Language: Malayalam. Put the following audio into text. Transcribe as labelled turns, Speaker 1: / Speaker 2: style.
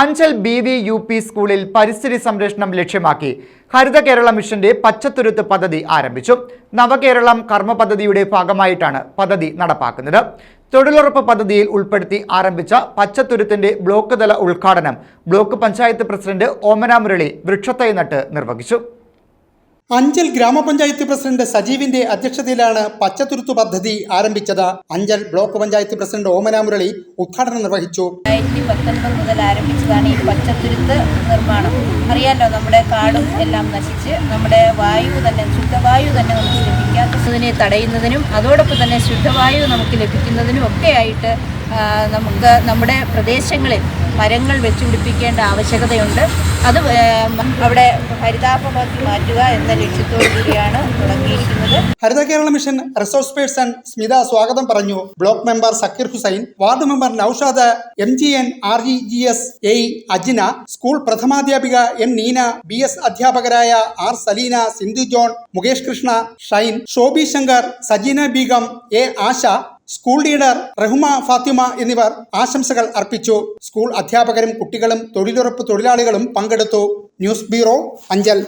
Speaker 1: Anchal B V U P സ്കൂളിൽ പരിസ്ഥിതി സംരക്ഷണം ലക്ഷ്യമാക്കി ഹരിത കേരള മിഷന്റെ പച്ചത്തുരുത്ത് പദ്ധതി ആരംഭിച്ചു. നവകേരളം കർമ്മ പദ്ധതിയുടെ ഭാഗമായിട്ടാണ് പദ്ധതി നടപ്പാക്കുന്നത്. തൊഴിലുറപ്പ് പദ്ധതിയിൽ ഉൾപ്പെടുത്തി ആരംഭിച്ച പച്ചത്തുരുത്തിന്റെ ബ്ലോക്ക് തല ഉദ്ഘാടനം ബ്ലോക്ക് പഞ്ചായത്ത് പ്രസിഡന്റ് ഓമന മുരളി വൃക്ഷത്തൈ നട്ട് നിർവഹിച്ചു.
Speaker 2: അഞ്ചൽ ഗ്രാമപഞ്ചായത്ത് പ്രസിഡന്റ് സജീവിന്റെ അധ്യക്ഷതയിലാണ് പച്ചത്തുരുത്തു പദ്ധതി ആരംഭിച്ചത്. അഞ്ചൽ ബ്ലോക്ക് പഞ്ചായത്ത് പ്രസിഡന്റ് ഓമന മുരളി ഉദ്ഘാടനം നിർവഹിച്ചു.
Speaker 3: രണ്ടായിരത്തി പത്തൊൻപത് മുതൽ ആരംഭിച്ചതാണ് ഈ പച്ചത്തുരുത്ത് നിർമ്മാണം. അറിയാലോ നമ്മുടെ കാടും എല്ലാം നശിച്ച് നമ്മുടെ വായു തന്നെ ശുദ്ധവായു തന്നെ നമുക്ക് ലഭിക്കാത്തതിനെ തടയുന്നതിനും അതോടൊപ്പം തന്നെ ശുദ്ധവായു നമുക്ക് ലഭിക്കുന്നതിനും ഒക്കെ ആയിട്ട് നമുക്ക് നമ്മുടെ പ്രദേശങ്ങളിൽ മരങ്ങൾ വെച്ചുപിടിപ്പിക്കേണ്ട ആവശ്യകതയുണ്ട്. അത് അവിടെ ഹരിതാപമാക്കി മാറ്റുക എന്ന ലക്ഷ്യത്തോടു കൂടിയാണ് തുടങ്ങിയിരിക്കുന്നത്.
Speaker 2: Haritha Kerala mission resource person Smitha സ്വാഗതം പറഞ്ഞു. Block member Sakeer Hussain ward member Noushad M G N R G G S A Ajina school പ്രഥമാധ്യാപിക N Neena B S അധ്യാപകരായ R Salina Sindhu John Mukesh Krishna Shine Shobi Shankar Sajeena Beegum A Asha school leader Rahuma Fathima എന്നിവർ ആശംസകൾ അർപ്പിച്ചു. സ്കൂൾ അധ്യാപകരും കുട്ടികളും തൊഴിലുറപ്പ് തൊഴിലാളികളും പങ്കെടുത്തു. News bureau Anchal.